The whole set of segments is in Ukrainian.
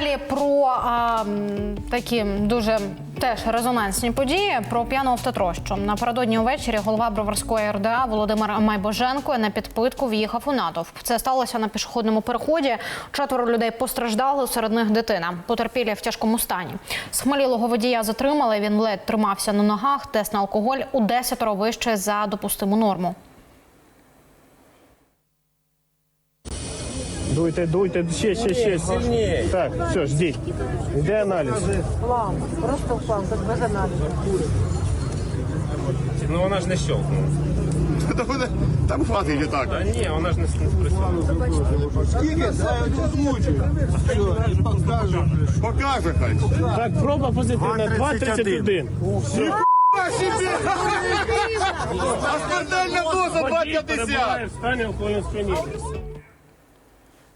Далі про а, такі дуже теж резонансні події про п'яну автотрощу. Напередодні увечері голова Броварської РДА Володимир Майбоженко на підпитку в'їхав у натовп. Це сталося на пішохідному переході. Четверо людей постраждали, серед них дитина. Потерпілі в тяжкому стані. Схмелілого водія затримали. Він ледь тримався на ногах. Тест на алкоголь у десятеро вище за допустиму норму. Дуйте, дуйте, ще, ще, ще. Так, все, ждіть. Йде аналіз. План, просто план, без аналізу. Ну вона ж не щелкнула. Та буде- Там хватить і так. Та ні, вона ж не спрацювала. Покаже хай. Так, проба позитивна. 2,31. Все. А смертельна доза Водій 2,50. перебуває в сп'яніння.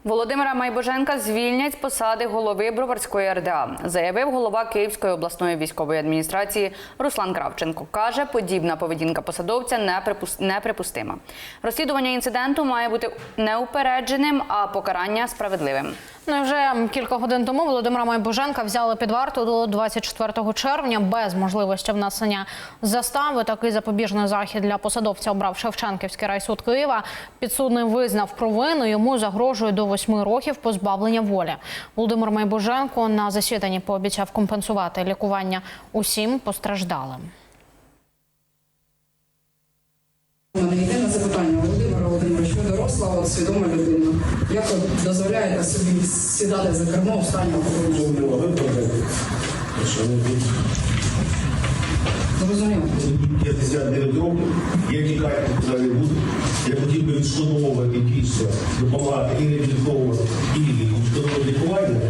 Володимира Майбоженка звільнять з посади голови Броварської РДА, заявив голова Київської обласної військової адміністрації Руслан Кравченко. Каже, подібна поведінка посадовця неприпус- неприпустима. Розслідування інциденту має бути неупередженим, а покарання справедливим. Ну вже кілька годин тому Володимира Майбоженка взяли під варту до 24 червня без можливості внесення застави. Такий запобіжний захід для посадовця обрав Шевченківський райсуд Києва. Підсудний визнав провину. Йому загрожує до восьми років позбавлення волі. Володимир Майбоженко на засіданні пообіцяв компенсувати лікування усім постраждалим. Мене єдине запитання, Володимира Володимирович, ви доросла, свідома людина. Як ви дозволяєте собі сідати за кермо в стані? Зрозуміло. 59 років, я тікати туди не буду. Я хотів би відшкодовувати дійсно, допомагати і реабілітовувати, і відшкодовувати лікування.